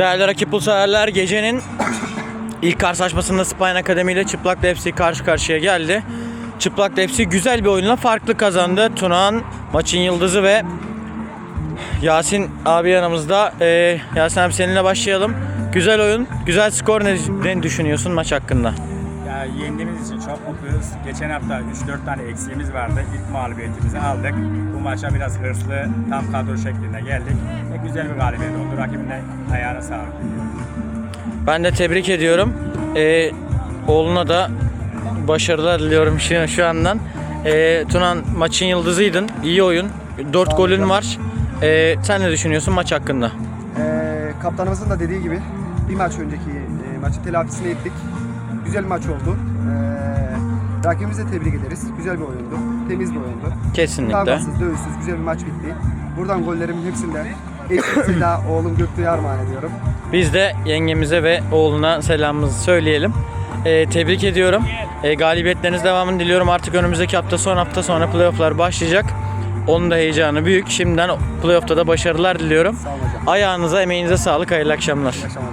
Değerli rakip severler gecenin ilk karşılaşmasında Spine Akademi ile Çıplak Depsi karşı karşıya geldi. Çıplak Depsi güzel bir oyunla farklı kazandı. Tunağan maçın yıldızı ve Yasin abi yanımızda. Ee, Yasin abi seninle başlayalım. Güzel oyun, güzel skor ne, ne düşünüyorsun maç hakkında? Yendiğimiz için çok mutluyuz. Geçen hafta 3-4 tane eksiğimiz vardı. İlk mağlubiyetimizi aldık. Bu maça biraz hırslı, tam kadro şeklinde geldik. Ve güzel bir galibiyet oldu. Rakibin de ayağına sağlık. Ben de tebrik ediyorum. Ee, oğluna da başarılar diliyorum şu, şu andan. Ee, Tunan maçın yıldızıydın. İyi oyun. 4 golün var. Ee, sen ne düşünüyorsun maç hakkında? Ee, kaptanımızın da dediği gibi bir maç önceki e, maçın telafisini ettik. Güzel maç oldu. Ee, rakibimizi de tebrik ederiz. Güzel bir oyundu. Temiz bir oyundu. Kesinlikle. Kavgasız, dövüşsüz, güzel bir maç bitti. Buradan gollerimin hepsinden Seda, oğlum Göktuğ'a armağan ediyorum. Biz de yengemize ve oğluna selamımızı söyleyelim. Ee, tebrik ediyorum. Ee, galibiyetleriniz devamını diliyorum. Artık önümüzdeki hafta son hafta sonra playofflar başlayacak. Onun da heyecanı büyük. Şimdiden playoff'ta da başarılar diliyorum. Ayağınıza, emeğinize sağlık. Hayırlı akşamlar. İyi akşamlar.